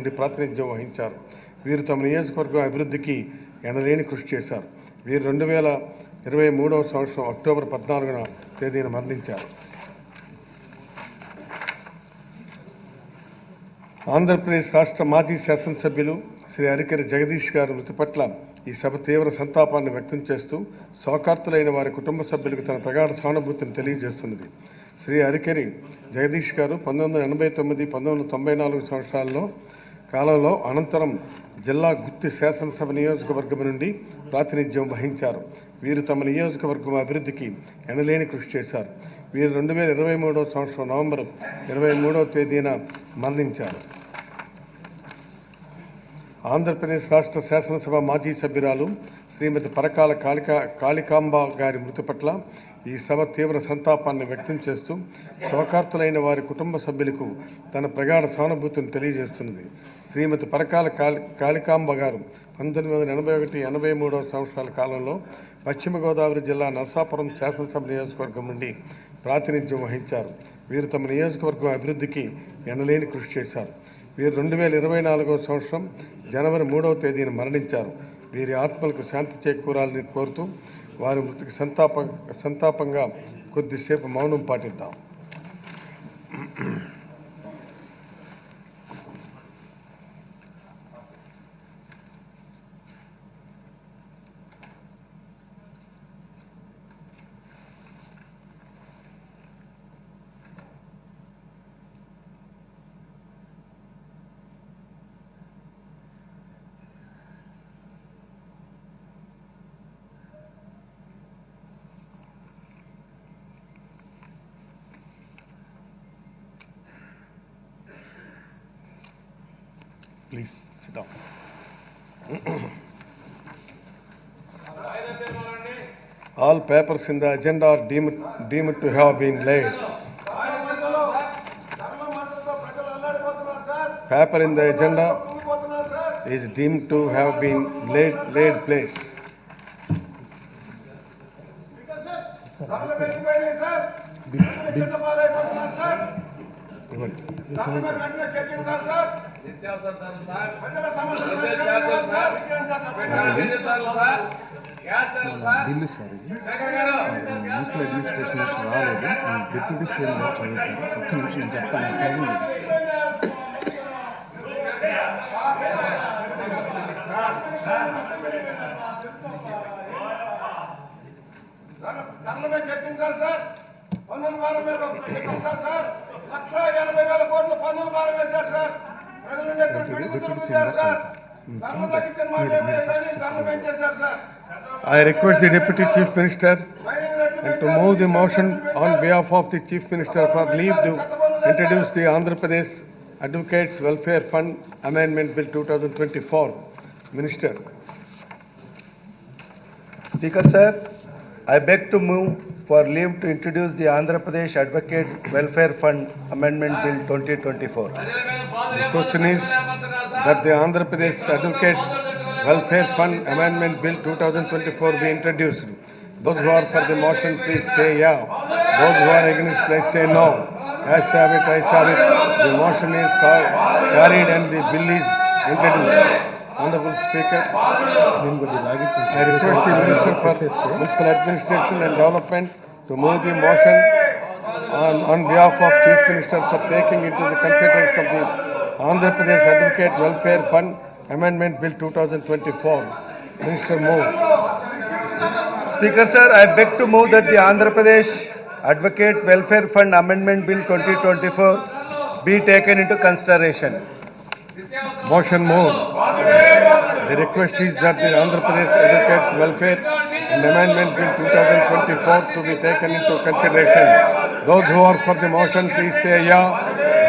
నుండి ప్రాతినిధ్యం వహించారు వీరు తమ నియోజకవర్గం అభివృద్ధికి ఎనలేని కృషి చేశారు వీరు రెండు వేల ఇరవై మూడవ సంవత్సరం అక్టోబర్ పద్నాలుగున తేదీన మరణించారు ఆంధ్రప్రదేశ్ రాష్ట్ర మాజీ శాసనసభ్యులు శ్రీ అరికెరి జగదీష్ గారి మృతి పట్ల ఈ సభ తీవ్ర సంతాపాన్ని వ్యక్తం చేస్తూ శోకార్తులైన వారి కుటుంబ సభ్యులకు తన ప్రగాఢ సానుభూతిని తెలియజేస్తున్నది శ్రీ అరికెరి జగదీష్ గారు పంతొమ్మిది వందల ఎనభై తొమ్మిది పంతొమ్మిది వందల తొంభై నాలుగు సంవత్సరాల్లో కాలంలో అనంతరం జిల్లా గుత్తి శాసనసభ నియోజకవర్గం నుండి ప్రాతినిధ్యం వహించారు వీరు తమ నియోజకవర్గం అభివృద్ధికి ఎనలేని కృషి చేశారు వీరు రెండు వేల ఇరవై మూడో సంవత్సరం నవంబర్ ఇరవై మూడో తేదీన మరణించారు ఆంధ్రప్రదేశ్ రాష్ట్ర శాసనసభ మాజీ సభ్యురాలు శ్రీమతి పరకాల కాళికా కాళికాంబ గారి మృతి పట్ల ఈ సభ తీవ్ర సంతాపాన్ని వ్యక్తం చేస్తూ శోకార్తులైన వారి కుటుంబ సభ్యులకు తన ప్రగాఢ సానుభూతిని తెలియజేస్తున్నది శ్రీమతి పరకాల కాళి కాళికాంబ గారు పంతొమ్మిది వందల ఎనభై ఒకటి ఎనభై మూడవ సంవత్సరాల కాలంలో పశ్చిమ గోదావరి జిల్లా నరసాపురం శాసనసభ నియోజకవర్గం నుండి ప్రాతినిధ్యం వహించారు వీరు తమ నియోజకవర్గం అభివృద్ధికి ఎనలేని కృషి చేశారు వీరు రెండు వేల ఇరవై నాలుగవ సంవత్సరం జనవరి మూడవ తేదీన మరణించారు వీరి ఆత్మలకు శాంతి చేకూరాలని కోరుతూ వారి మృతికి సంతాప సంతాపంగా కొద్దిసేపు మౌనం పాటిద్దాం Please sit down. All papers in the agenda are deemed, deemed to have been laid. Paper in the agenda is deemed to have been laid, laid place. Bill sir ఇది న్యూస్లో రిజిస్ట్రేషన్ రాలేదు డిప్యూటీ సీఎం గారు చదువుతాను ఒక్క నిమిషం నేను చెప్తాను time చర్చించాలి సార్ పన్నుల భారం మీద లక్ష ఎనభై వేల కోట్ల పన్నుల భారం వేశారు sir I request the Deputy Chief Minister and to move the motion on behalf of the Chief Minister for leave to introduce the Andhra Pradesh Advocates Welfare Fund Amendment Bill 2024. Minister. Speaker, sir, I beg to move for leave to introduce the Andhra Pradesh Advocate Welfare Fund Amendment Bill 2024. The question is that the Andhra Pradesh Advocates Welfare Fund Amendment Bill 2024 be introduced. Those who are for the motion, please say yeah. Those who are against, please say no. As have it, I have it. The motion is carried and the bill is introduced. Honorable Speaker, I request the Minister for eh? Municipal Administration and Development to move the motion on, on behalf of Chief Minister for taking into the consideration of the Andhra Pradesh Advocate Welfare Fund Amendment Bill 2024. Minister move. Speaker sir, I beg to move that the Andhra Pradesh Advocate Welfare Fund Amendment Bill 2024 be taken into consideration Motion moved. The request is that the Andhra Pradesh Advocates Welfare and Amendment Bill 2024 to be taken into consideration. Those who are for the motion, please say yeah.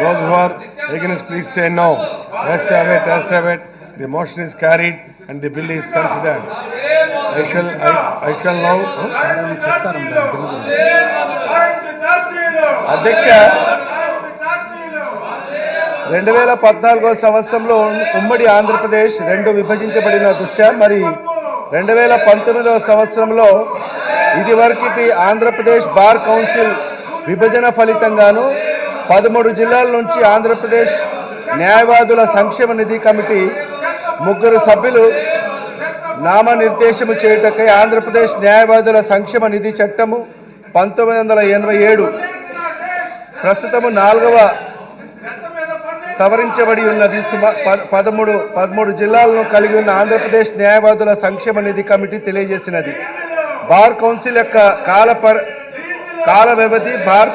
Those who are against, please say no. As have it, as have it. The motion is carried and the bill is considered. I shall, I, I shall now. చెప్తాను దాని bill గురించి. అధ్యక్ష రెండు వేల పద్నాలుగో సంవత్సరంలో ఉమ్మడి ఆంధ్రప్రదేశ్ రెండు విభజించబడిన దృశ్యం మరి రెండు వేల పంతొమ్మిదవ సంవత్సరంలో ఇది వరకు ఆంధ్రప్రదేశ్ బార్ కౌన్సిల్ విభజన ఫలితంగాను పదమూడు జిల్లాల నుంచి ఆంధ్రప్రదేశ్ న్యాయవాదుల సంక్షేమ నిధి కమిటీ ముగ్గురు సభ్యులు నామనిర్దేశము చేయటకై ఆంధ్రప్రదేశ్ న్యాయవాదుల సంక్షేమ నిధి చట్టము పంతొమ్మిది వందల ఎనభై ఏడు ప్రస్తుతము నాలుగవ సవరించబడి ఉన్నది పదమూడు పదమూడు జిల్లాలను కలిగి ఉన్న ఆంధ్రప్రదేశ్ న్యాయవాదుల సంక్షేమ నిధి కమిటీ తెలియజేసినది బార్ కౌన్సిల్ యొక్క కాల కాల వ్యవధి బార్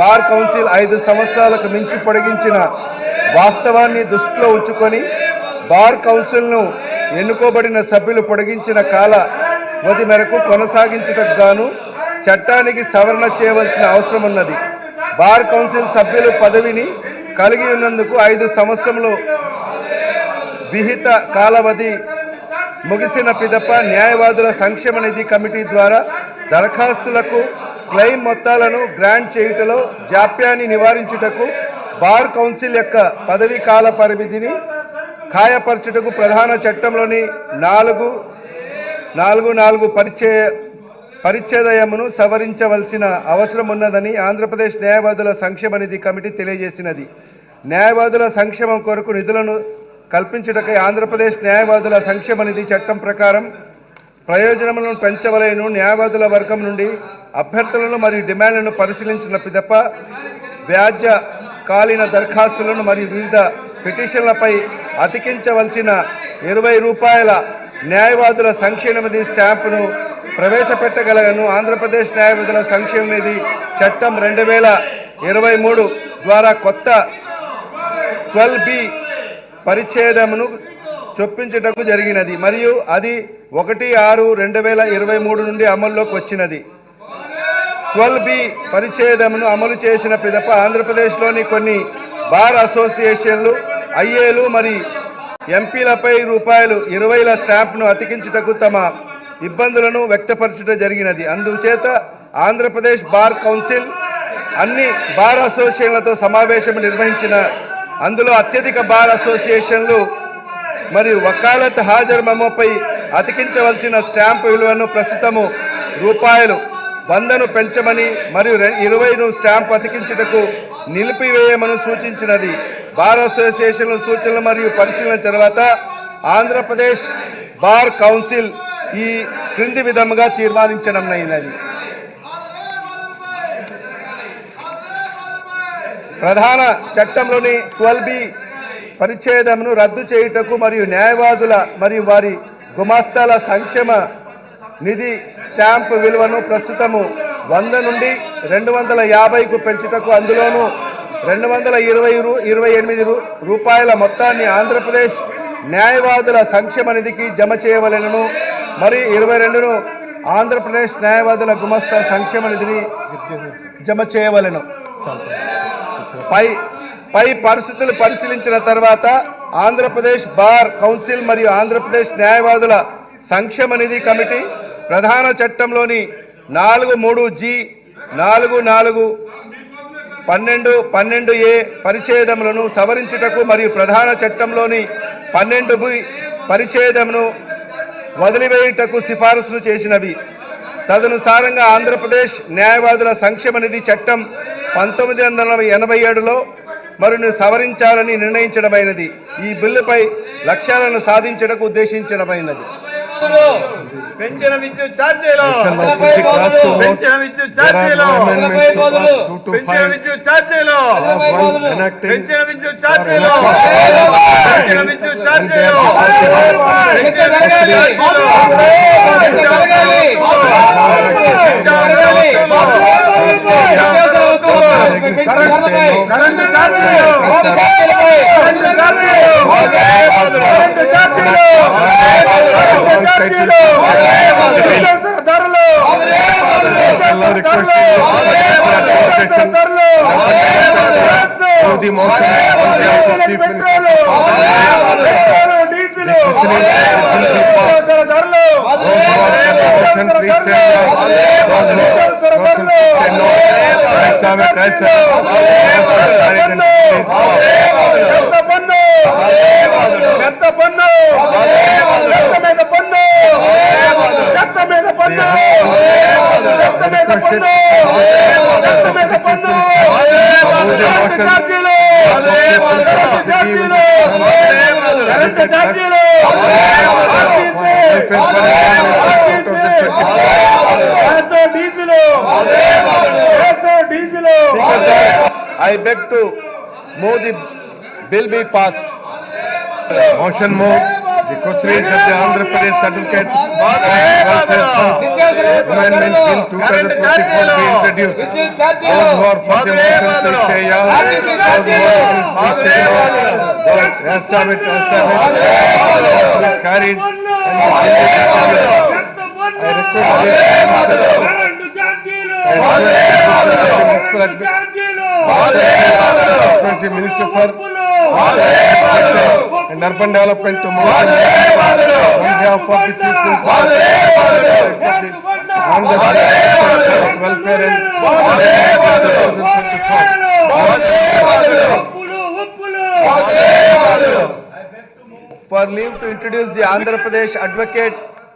బార్ కౌన్సిల్ ఐదు సంవత్సరాలకు మించి పొడిగించిన వాస్తవాన్ని దృష్టిలో ఉంచుకొని బార్ కౌన్సిల్ను ఎన్నుకోబడిన సభ్యులు పొడిగించిన కాల వ్యవధి మేరకు కొనసాగించటకు గాను చట్టానికి సవరణ చేయవలసిన అవసరం ఉన్నది బార్ కౌన్సిల్ సభ్యులు పదవిని కలిగి ఉన్నందుకు ఐదు సంవత్సరంలో విహిత కాలావధి ముగిసిన పిదప న్యాయవాదుల సంక్షేమ నిధి కమిటీ ద్వారా దరఖాస్తులకు క్లెయిమ్ మొత్తాలను గ్రాంట్ చేయుటలో జాప్యాన్ని నివారించుటకు బార్ కౌన్సిల్ యొక్క పదవీ కాల పరిమితిని ఖాయపరచుటకు ప్రధాన చట్టంలోని నాలుగు నాలుగు నాలుగు పరిచయ పరిచ్ఛేదయమును సవరించవలసిన అవసరం ఉన్నదని ఆంధ్రప్రదేశ్ న్యాయవాదుల సంక్షేమ నిధి కమిటీ తెలియజేసినది న్యాయవాదుల సంక్షేమం కొరకు నిధులను కల్పించుటకై ఆంధ్రప్రదేశ్ న్యాయవాదుల సంక్షేమ నిధి చట్టం ప్రకారం ప్రయోజనములను పెంచవలేను న్యాయవాదుల వర్గం నుండి అభ్యర్థులను మరియు డిమాండ్లను పరిశీలించిన తప్ప వ్యాజ్య కాలిన దరఖాస్తులను మరియు వివిధ పిటిషన్లపై అతికించవలసిన ఇరవై రూపాయల న్యాయవాదుల సంక్షేమ నిధి స్టాంపును ప్రవేశపెట్టగలను ఆంధ్రప్రదేశ్ న్యాయవాదుల సంక్షేమ నిధి చట్టం రెండు వేల ఇరవై మూడు ద్వారా కొత్త ట్వెల్వ్ బి పరిచ్ఛేదమును చొప్పించటకు జరిగినది మరియు అది ఒకటి ఆరు రెండు వేల ఇరవై మూడు నుండి అమల్లోకి వచ్చినది ట్వెల్వ్ బి పరిచ్ఛేదమును అమలు చేసిన పిదప ఆంధ్రప్రదేశ్లోని కొన్ని బార్ అసోసియేషన్లు ఐఏలు మరి ఎంపీలపై రూపాయలు ఇరవైల స్టాంప్ను అతికించుటకు తమ ఇబ్బందులను వ్యక్తపరచడం జరిగినది అందుచేత ఆంధ్రప్రదేశ్ బార్ కౌన్సిల్ అన్ని బార్ అసోసియేషన్లతో సమావేశం నిర్వహించిన అందులో అత్యధిక బార్ అసోసియేషన్లు మరియు వకాలత్ హాజరు మెమోపై అతికించవలసిన స్టాంప్ విలువను ప్రస్తుతము రూపాయలు వందను పెంచమని మరియు ఇరవైను స్టాంప్ అతికించుటకు నిలిపివేయమని సూచించినది బార్ అసోసియేషన్ల సూచనలు మరియు పరిశీలన తర్వాత ఆంధ్రప్రదేశ్ బార్ కౌన్సిల్ ఈ క్రింది విధముగా తీర్మానించడం అయినది ప్రధాన చట్టంలోని ట్వెల్వ్ బి పరిచ్ఛేదమును రద్దు చేయుటకు మరియు న్యాయవాదుల మరియు వారి గుమాస్తాల సంక్షేమ నిధి స్టాంప్ విలువను ప్రస్తుతము వంద నుండి రెండు వందల యాభైకు పెంచుటకు అందులోనూ రెండు వందల ఇరవై ఇరవై ఎనిమిది రూపాయల మొత్తాన్ని ఆంధ్రప్రదేశ్ న్యాయవాదుల సంక్షేమ నిధికి జమ చేయవలెనను మరి ఇరవై రెండును ఆంధ్రప్రదేశ్ న్యాయవాదుల గుమస్త సంక్షేమ నిధిని జమ చేయవలను పై పై పరిస్థితులు పరిశీలించిన తర్వాత ఆంధ్రప్రదేశ్ బార్ కౌన్సిల్ మరియు ఆంధ్రప్రదేశ్ న్యాయవాదుల సంక్షేమ నిధి కమిటీ ప్రధాన చట్టంలోని నాలుగు మూడు జి నాలుగు నాలుగు పన్నెండు పన్నెండు ఏ పరిచ్ఛేదములను సవరించుటకు మరియు ప్రధాన చట్టంలోని పన్నెండు బి పరిచ్ఛేదమును వదిలివేయుటకు సిఫారసులు చేసినవి తదనుసారంగా ఆంధ్రప్రదేశ్ న్యాయవాదుల సంక్షేమ నిధి చట్టం పంతొమ్మిది వందల ఎనభై ఏడులో మరిన్ని సవరించాలని నిర్ణయించడమైనది ఈ బిల్లుపై లక్ష్యాలను సాధించడకు ఉద్దేశించడమైనది పెంచిన విద్యుత్ ఛార్జీలు పెంచిన విద్యుత్ ఛార్జీలు పెంచిన విద్యుత్ ఛార్జీలు పెంచిన విద్యుత్ ఛార్జీలు పెంచిన విద్యుత్ ఛార్జీలు కరెంట్ ఛార్జీలు పెద్ద పన్ను పెద్ద పన్ను పెద్ద మీద పన్ను పెద్ద మీద పన్ను పెద్ద మీద పన్ను పెద్ద మీద పన్ను ఛార్జీలు Because I beg to move the bill be passed. Motion move. The consideration of the Andhra Pradesh Certificate Amendment Bill 2024 be introduced. Those who are for the motion, say yes. Those who are say Yes, have it, Motion the the Minister for and Urban Development for leave to introduce the Andhra Pradesh Advocate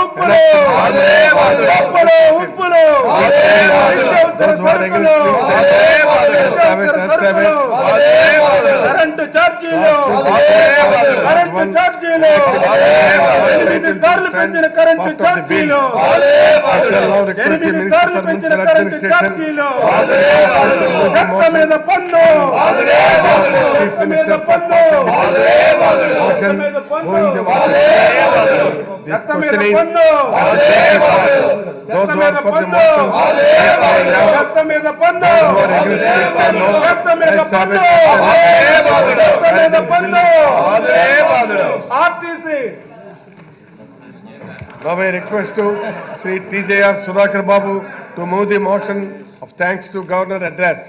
ఉప్పులు ఉప్పులు current current ఛార్జీలు ఎనిమిది సార్లు పెంచిన current ఛార్జీలు ఎనిమిది సార్లు పెంచిన కరెంటు ఛార్జీలు మీద పన్ను మీద పన్ను question going the The question is, those who are for the motion, yes I am now. Those who are against, yes I am no. Let's have it. RTC Now I request to Sri TJR Sudhakar Babu to move the motion of thanks to Governor address.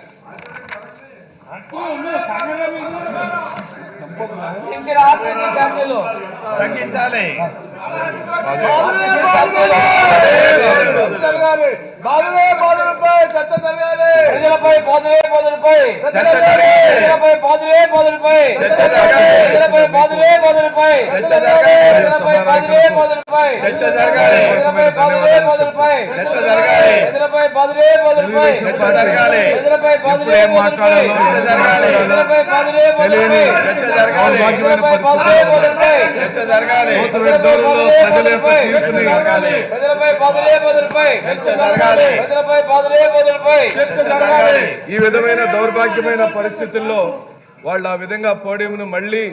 తగ్గించాలి బాధ చర్చ జరగాలి ప్రజలపై బాధులే బాధులపై ప్రజలపై బాధులే బాధులపై ఈ విధమైన దౌర్భాగ్యమైన పరిస్థితుల్లో వాళ్ళు ఆ విధంగా పోడియంను మళ్ళీ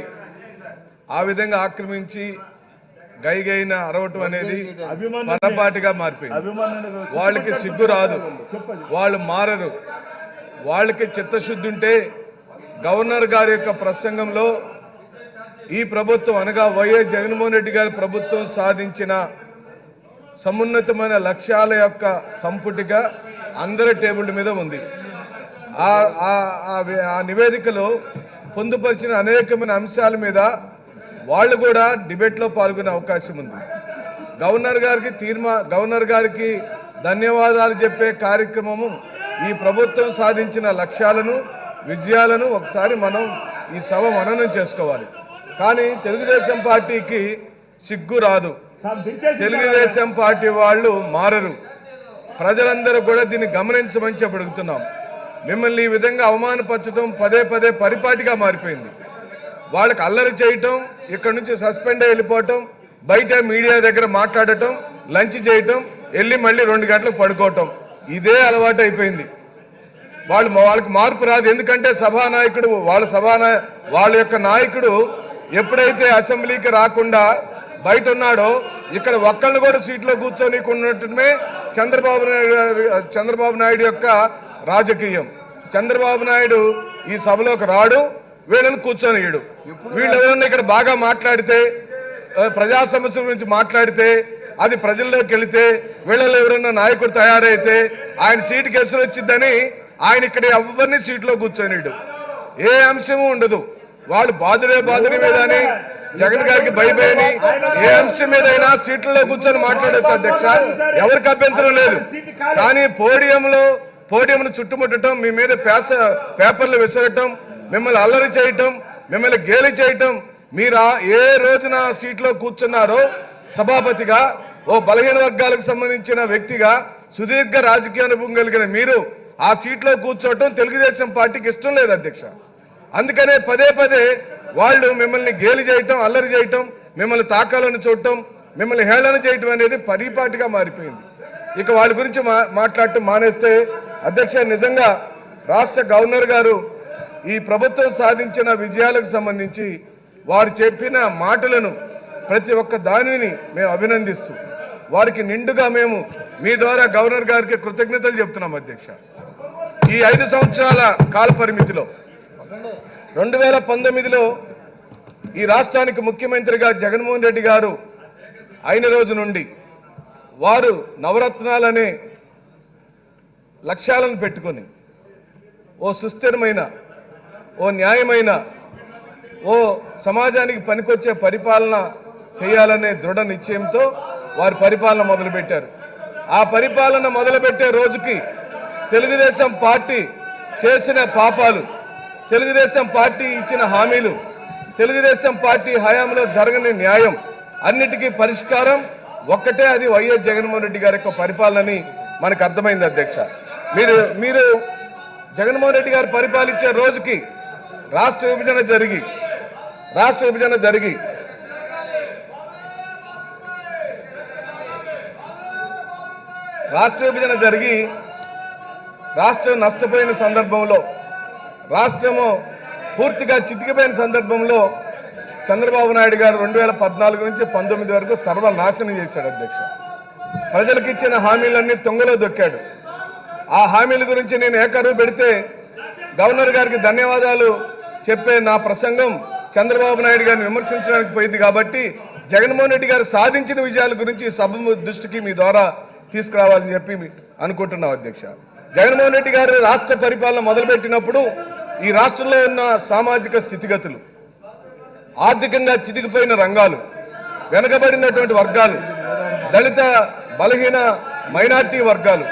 ఆ విధంగా ఆక్రమించి గైగైన అరవటం అనేది పరపాటిగా మారిపోయింది వాళ్ళకి సిగ్గు రాదు వాళ్ళు మారరు వాళ్ళకి చిత్తశుద్ధి ఉంటే గవర్నర్ గారి యొక్క ప్రసంగంలో ఈ ప్రభుత్వం అనగా వైఎస్ జగన్మోహన్ రెడ్డి గారి ప్రభుత్వం సాధించిన సమున్నతమైన లక్ష్యాల యొక్క సంపుటిగా అందరి టేబుల్ మీద ఉంది ఆ నివేదికలో పొందుపరిచిన అనేకమైన అంశాల మీద వాళ్ళు కూడా డిబేట్లో పాల్గొనే అవకాశం ఉంది గవర్నర్ గారికి తీర్మా గవర్నర్ గారికి ధన్యవాదాలు చెప్పే కార్యక్రమము ఈ ప్రభుత్వం సాధించిన లక్ష్యాలను విజయాలను ఒకసారి మనం ఈ సభ మననం చేసుకోవాలి కానీ తెలుగుదేశం పార్టీకి సిగ్గు రాదు తెలుగుదేశం పార్టీ వాళ్ళు మారరు ప్రజలందరూ కూడా దీన్ని గమనించమని చెప్పి అడుగుతున్నాం మిమ్మల్ని ఈ విధంగా అవమానపరచడం పదే పదే పరిపాటిగా మారిపోయింది వాళ్ళకి అల్లరి చేయటం ఇక్కడ నుంచి సస్పెండ్ అయి వెళ్ళిపోవటం బయట మీడియా దగ్గర మాట్లాడటం లంచ్ చేయటం వెళ్ళి మళ్ళీ రెండు గంటలకు పడుకోవటం ఇదే అలవాటు అయిపోయింది వాళ్ళు వాళ్ళకి మార్పు రాదు ఎందుకంటే సభానాయకుడు వాళ్ళ సభానాయ వాళ్ళ యొక్క నాయకుడు ఎప్పుడైతే అసెంబ్లీకి రాకుండా బయట ఉన్నాడో ఇక్కడ ఒక్కళ్ళు కూడా సీట్లో కూర్చొని కొన్నట్టుమే చంద్రబాబు నాయుడు చంద్రబాబు నాయుడు యొక్క రాజకీయం చంద్రబాబు నాయుడు ఈ సభలోకి రాడు వీళ్ళని కూర్చొనియడు వీళ్ళు ఎవరన్నా ఇక్కడ బాగా మాట్లాడితే ప్రజా సమస్యల గురించి మాట్లాడితే అది ప్రజల్లోకి వెళితే వీళ్ళలో ఎవరన్నా నాయకుడు తయారైతే ఆయన సీటుకి ఎసురు వచ్చిందని ఆయన ఇక్కడ ఎవరిని సీట్లో కూర్చొనిడు ఏ అంశము ఉండదు వాళ్ళు బాధుడే బాధుని మీద అని జగన్ గారికి భయపడి ఏ అంశం మీదైనా సీట్లలో కూర్చొని మాట్లాడచ్చు అధ్యక్ష ఎవరికి అభ్యంతరం లేదు కానీ పోడియంలో పోడియంను చుట్టుముట్టడం మీ మీద పేస పేపర్లు విసరటం మిమ్మల్ని అల్లరి చేయటం మిమ్మల్ని గేలి చేయటం మీరు ఏ రోజున సీట్లో కూర్చున్నారో సభాపతిగా ఓ బలహీన వర్గాలకు సంబంధించిన వ్యక్తిగా సుదీర్ఘ రాజకీయ అనుభవం కలిగిన మీరు ఆ సీట్లో కూర్చోవటం తెలుగుదేశం పార్టీకి ఇష్టం లేదు అధ్యక్ష అందుకనే పదే పదే వాళ్ళు మిమ్మల్ని గేలి చేయటం అల్లరి చేయటం మిమ్మల్ని తాకాలను చూడటం మిమ్మల్ని హేళన చేయటం అనేది పరిపాటిగా మారిపోయింది ఇక వాళ్ళ గురించి మాట్లాడటం మానేస్తే అధ్యక్ష నిజంగా రాష్ట్ర గవర్నర్ గారు ఈ ప్రభుత్వం సాధించిన విజయాలకు సంబంధించి వారు చెప్పిన మాటలను ప్రతి ఒక్క దానిని మేము అభినందిస్తూ వారికి నిండుగా మేము మీ ద్వారా గవర్నర్ గారికి కృతజ్ఞతలు చెప్తున్నాం అధ్యక్ష ఈ ఐదు సంవత్సరాల కాల పరిమితిలో రెండు వేల పంతొమ్మిదిలో ఈ రాష్ట్రానికి ముఖ్యమంత్రిగా జగన్మోహన్ రెడ్డి గారు అయిన రోజు నుండి వారు నవరత్నాలనే లక్ష్యాలను పెట్టుకొని ఓ సుస్థిరమైన ఓ న్యాయమైన ఓ సమాజానికి పనికొచ్చే పరిపాలన చేయాలనే దృఢ నిశ్చయంతో వారు పరిపాలన మొదలుపెట్టారు ఆ పరిపాలన మొదలుపెట్టే రోజుకి తెలుగుదేశం పార్టీ చేసిన పాపాలు తెలుగుదేశం పార్టీ ఇచ్చిన హామీలు తెలుగుదేశం పార్టీ హయాంలో జరగని న్యాయం అన్నిటికీ పరిష్కారం ఒక్కటే అది వైఎస్ జగన్మోహన్ రెడ్డి గారి యొక్క పరిపాలనని మనకు అర్థమైంది అధ్యక్ష మీరు మీరు జగన్మోహన్ రెడ్డి గారు పరిపాలించే రోజుకి రాష్ట్ర విభజన జరిగి రాష్ట్ర విభజన జరిగి రాష్ట్ర విభజన జరిగి రాష్ట్రం నష్టపోయిన సందర్భంలో రాష్ట్రము పూర్తిగా చితికిపోయిన సందర్భంలో చంద్రబాబు నాయుడు గారు రెండు వేల పద్నాలుగు నుంచి పంతొమ్మిది వరకు సర్వనాశనం చేశాడు అధ్యక్ష ప్రజలకు ఇచ్చిన హామీలన్నీ తొంగలో దొక్కాడు ఆ హామీల గురించి నేను ఏకరువు పెడితే గవర్నర్ గారికి ధన్యవాదాలు చెప్పే నా ప్రసంగం చంద్రబాబు నాయుడు గారిని విమర్శించడానికి పోయింది కాబట్టి జగన్మోహన్ రెడ్డి గారు సాధించిన విజయాల గురించి సభ దృష్టికి మీ ద్వారా తీసుకురావాలని చెప్పి అనుకుంటున్నాం అధ్యక్ష జగన్మోహన్ రెడ్డి గారు రాష్ట్ర పరిపాలన మొదలుపెట్టినప్పుడు ఈ రాష్ట్రంలో ఉన్న సామాజిక స్థితిగతులు ఆర్థికంగా చితికిపోయిన రంగాలు వెనకబడినటువంటి వర్గాలు దళిత బలహీన మైనార్టీ వర్గాలు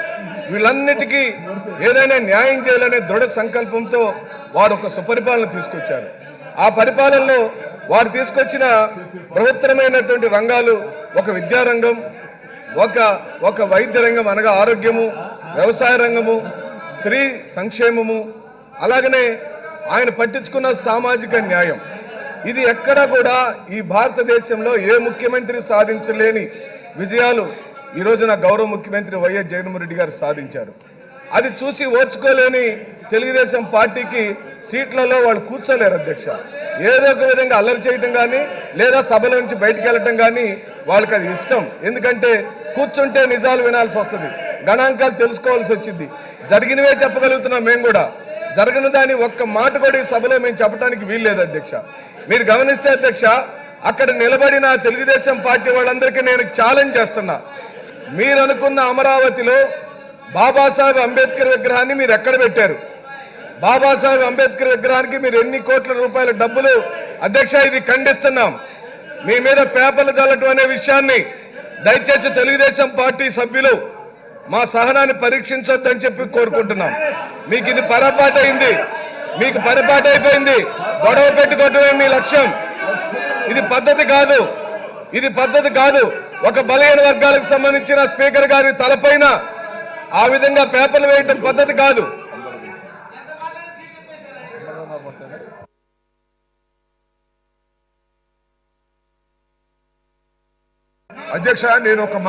వీళ్ళన్నిటికీ ఏదైనా న్యాయం చేయాలనే దృఢ సంకల్పంతో వారు ఒక సుపరిపాలన తీసుకొచ్చారు ఆ పరిపాలనలో వారు తీసుకొచ్చిన బృహత్తరమైనటువంటి రంగాలు ఒక విద్యారంగం ఒక ఒక వైద్య రంగం అనగా ఆరోగ్యము వ్యవసాయ రంగము స్త్రీ సంక్షేమము అలాగనే ఆయన పట్టించుకున్న సామాజిక న్యాయం ఇది ఎక్కడా కూడా ఈ భారతదేశంలో ఏ ముఖ్యమంత్రి సాధించలేని విజయాలు ఈ రోజున గౌరవ ముఖ్యమంత్రి వైఎస్ జగన్మోహన్ గారు సాధించారు అది చూసి ఓర్చుకోలేని తెలుగుదేశం పార్టీకి సీట్లలో వాళ్ళు కూర్చోలేరు అధ్యక్ష ఏదో ఒక విధంగా అల్లరి చేయటం కానీ లేదా సభల నుంచి బయటకు వెళ్ళటం కానీ వాళ్ళకి అది ఇష్టం ఎందుకంటే కూర్చుంటే నిజాలు వినాల్సి వస్తుంది గణాంకాలు తెలుసుకోవాల్సి వచ్చింది జరిగినవే చెప్పగలుగుతున్నాం మేము కూడా దాని ఒక్క మాట కూడా ఈ సభలో మేము చెప్పడానికి వీల్లేదు అధ్యక్ష మీరు గమనిస్తే అధ్యక్ష అక్కడ నిలబడిన తెలుగుదేశం పార్టీ వాళ్ళందరికీ నేను ఛాలెంజ్ చేస్తున్నా మీరు అనుకున్న అమరావతిలో బాబాసాహెబ్ అంబేద్కర్ విగ్రహాన్ని మీరు ఎక్కడ పెట్టారు బాబాసాహెబ్ అంబేద్కర్ విగ్రహానికి మీరు ఎన్ని కోట్ల రూపాయల డబ్బులు అధ్యక్ష ఇది ఖండిస్తున్నాం మీ మీద పేపర్లు చల్లటం అనే విషయాన్ని దయచేసి తెలుగుదేశం పార్టీ సభ్యులు మా సహనాన్ని పరీక్షించొద్దని చెప్పి కోరుకుంటున్నాం మీకు ఇది పొరపాటు అయింది మీకు పొరపాటు అయిపోయింది గొడవ పెట్టుకోవటమే మీ లక్ష్యం ఇది పద్ధతి కాదు ఇది పద్ధతి కాదు ఒక బలహీన వర్గాలకు సంబంధించిన స్పీకర్ గారి తలపైన ఆ విధంగా పేపర్లు వేయటం పద్ధతి కాదు అధ్యక్ష నేను ఒక